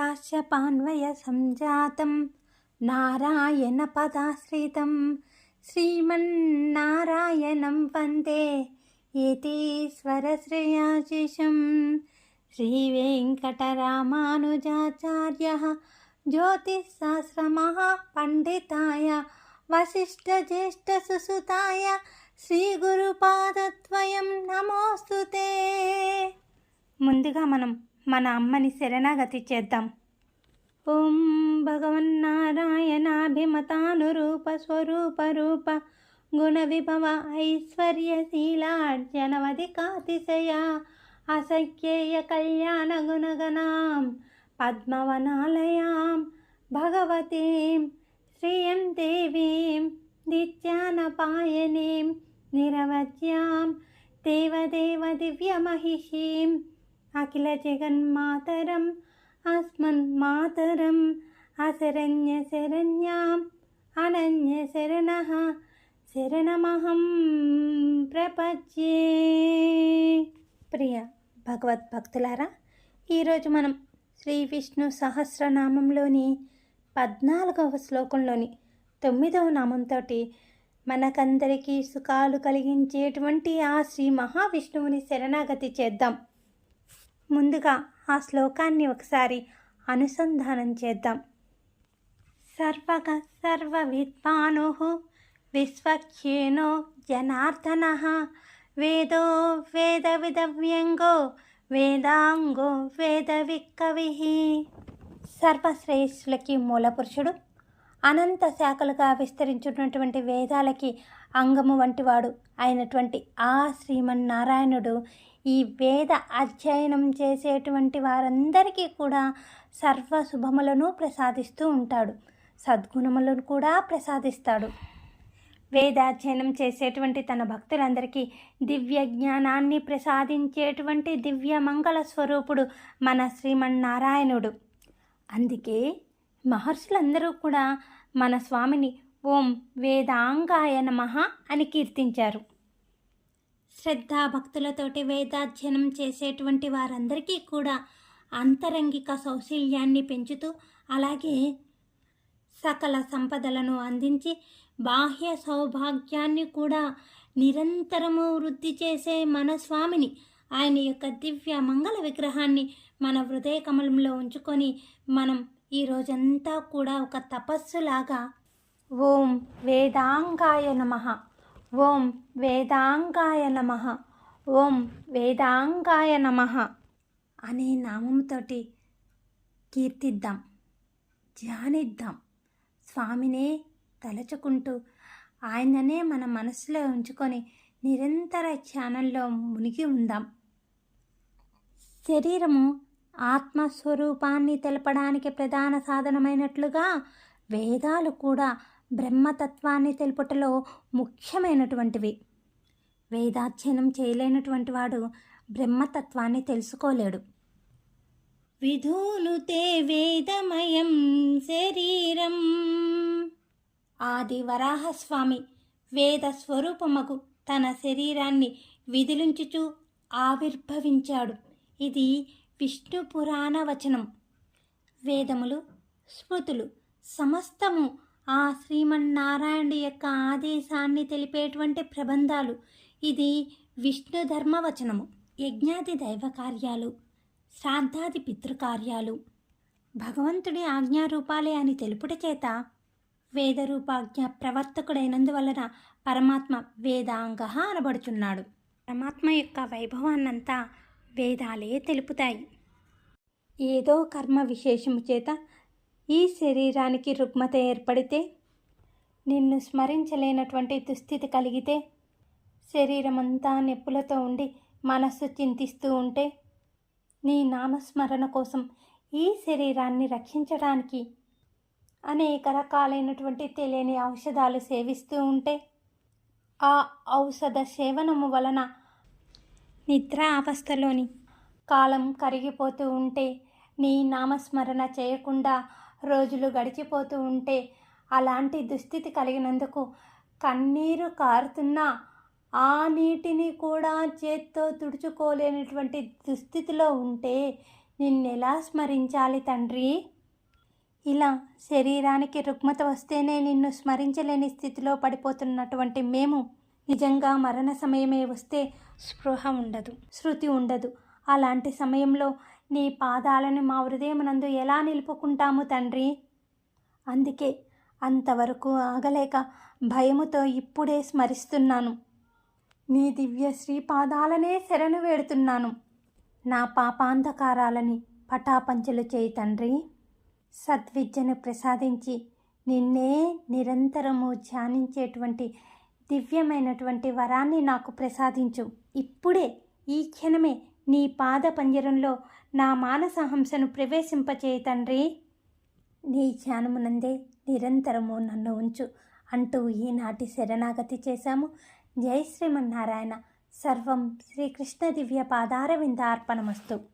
కాశ్యపాన్వయ సంజాతం నారాయణపదాశ్రితం శ్రీమన్నారాయణం వందే యతీశ్వరశ్రేయాశిషం श्रीवेङ्कटरामानुजाचार्यः ज्योतिःशास्त्रमः पण्डिताय वसिष्ठज्येष्ठसुसुताय శ్రీగురుపాదత్వయం నమోస్తుతే ముందుగా మనం మన అమ్మని శరణాగతి చేద్దాం. ఓం భగవన్నారాయణాభిమతానురూప స్వరూప రూప గుణ విభవ ఐశ్వర్యశీలార్జనవధికాతిశయ అసఖ్యేయ కళ్యాణ గుణగణాం పద్మవనాలయాం భగవతీం శ్రియం దేవీం నిత్యానపాయనీం నిరవధ్యాం దేవదేవ దివ్యమహిషీం అఖిల జగన్మాతరం అస్మన్మాతరం అశరణ్య శరణ్యాం అనన్య శరణ శరణమహం ప్రపంచే ప్రియ భగవద్భక్తులారా ఈరోజు మనం శ్రీ విష్ణు సహస్రనామంలోని పద్నాలుగవ శ్లోకంలోని తొమ్మిదవ నామంతో మనకందరికీ సుఖాలు కలిగించేటువంటి ఆ శ్రీ మహావిష్ణువుని శరణాగతి చేద్దాం. ముందుగా ఆ శ్లోకాన్ని ఒకసారి అనుసంధానం చేద్దాం. సర్వగ సర్వ విద్వాను విశ్వక్షేణో జనార్దన వేదో వేద విదవ్యంగో వేదాంగో వేద విక్కవి సర్వశ్రేష్ఠులకి మూలపురుషుడు అనంత శాఖలుగా విస్తరించున్నటువంటి వేదాలకి అంగము వంటివాడు అయినటువంటి ఆ శ్రీమన్నారాయణుడు ఈ వేద అధ్యయనం చేసేటువంటి వారందరికీ కూడా సర్వ శుభములను ప్రసాదిస్తూ ఉంటాడు. సద్గుణములను కూడా ప్రసాదిస్తాడు. వేదాధ్యయనం చేసేటువంటి తన భక్తులందరికీ దివ్య జ్ఞానాన్ని ప్రసాదించేటువంటి దివ్య మంగళ స్వరూపుడు మన శ్రీమన్నారాయణుడు. అందుకే మహర్షులందరూ కూడా మన స్వామిని ఓం వేదాంగాయ నమ అని కీర్తించారు. శ్రద్ధాభక్తులతోటి వేదాధ్యయనం చేసేటువంటి వారందరికీ కూడా అంతరంగిక సౌశల్యాన్ని పెంచుతూ అలాగే సకల సంపదలను అందించి బాహ్య సౌభాగ్యాన్ని కూడా నిరంతరము వృద్ధి చేసే మన స్వామిని ఆయన యొక్క దివ్య మంగళ విగ్రహాన్ని మన హృదయ కమలంలో ఉంచుకొని మనం ఈ రోజంతా కూడా ఒక తపస్సులాగా ఓం వేదాంగాయ నమ. ఓం వేదాంగాయ నమ. ఓం వేదాంగాయ నమ అనే నామంతోటి కీర్తిద్దాం ధ్యానిద్దాం. స్వామినే తలచుకుంటూ ఆయననే మన మనసులో ఉంచుకొని నిరంతర ధ్యానంలో మునిగి ఉందాం. శరీరము ఆత్మస్వరూపాన్ని తెలపడానికి ప్రధాన సాధనమైనట్లుగా వేదాలు కూడా బ్రహ్మతత్వాన్ని తెలుపుటలో ముఖ్యమైనటువంటివి. వేదాధ్యయనం చేయలేనటువంటి వాడు బ్రహ్మతత్వాన్ని తెలుసుకోలేడు. విధూనుతే వేదమయం శరీరం. ఆది వరాహస్వామి వేద స్వరూపమగు తన శరీరాన్ని విధులుంచుచు ఆవిర్భవించాడు. ఇది విష్ణు పురాణ వచనం వేదములు స్మృతులు సమస్తము ఆ శ్రీమన్నారాయణుడి యొక్క ఆదేశాన్ని తెలిపేటువంటి ప్రబంధాలు. ఇది విష్ణు ధర్మవచనము యజ్ఞాది దైవ కార్యాలు శ్రాద్ధాది పితృకార్యాలు. భగవంతుడి ఆజ్ఞారూపాలే అని తెలుపుట చేత వేదరూపాజ్ఞ ప్రవర్తకుడైనందువలన పరమాత్మ వేదాంగ అనబడుచున్నాడు. పరమాత్మ యొక్క వైభవాన్నంతా వేదాలే తెలుపుతాయి. ఏదో కర్మ విశేషము చేత ఈ శరీరానికి రుగ్మత ఏర్పడితే నిన్ను స్మరించలేనటువంటి దుస్థితి కలిగితే శరీరమంతా నొప్పులతో ఉండి మనస్సు చింతిస్తూ ఉంటే నీ నామస్మరణ కోసం ఈ శరీరాన్ని రక్షించడానికి అనేక రకాలైనటువంటి తెలియని ఔషధాలు సేవిస్తూ ఉంటే ఆ ఔషధ సేవనము వలన నిద్ర అవస్థలోని కాలం కరిగిపోతూ ఉంటే నీ నామస్మరణ చేయకుండా రోజులు గడిచిపోతూ ఉంటే అలాంటి దుస్థితి కలిగినందుకు కన్నీరు కారుతున్నా ఆ నీటిని కూడా చేత్తో తుడుచుకోలేనటువంటి దుస్థితిలో ఉంటే నిన్నెలా స్మరించాలి తండ్రి? ఇలా శరీరానికి రుగ్మత వస్తేనే నిన్ను స్మరించలేని స్థితిలో పడిపోతున్నటువంటి మేము నిజంగా మరణ సమయమే వస్తే స్పృహ ఉండదు శృతి ఉండదు. అలాంటి సమయంలో నీ పాదాలను మా హృదయమునందు ఎలా నిలుపుకుంటాము తండ్రి? అందుకే అంతవరకు ఆగలేక భయముతో ఇప్పుడే స్మరిస్తున్నాను. నీ దివ్య శ్రీపాదాలనే శరణు వేడుతున్నాను. నా పాపాంధకారాలని పటాపంచలు చేయి తండ్రి. సద్విద్యను ప్రసాదించి నిన్నే నిరంతరము ధ్యానించేటువంటి దివ్యమైనటువంటి వరాన్ని నాకు ప్రసాదించు. ఇప్పుడే ఈ క్షణమే నీ పాద పంజరంలో నా మానసహంసను ప్రవేశింపచేయి తండ్రి. నీ ధ్యానమునందే నిరంతరము నన్ను ఉంచు అంటూ ఈనాటి శరణాగతి చేశాము. జై శ్రీమన్నారాయణ. సర్వం శ్రీకృష్ణ దివ్య పాదార విందార్పణమస్తు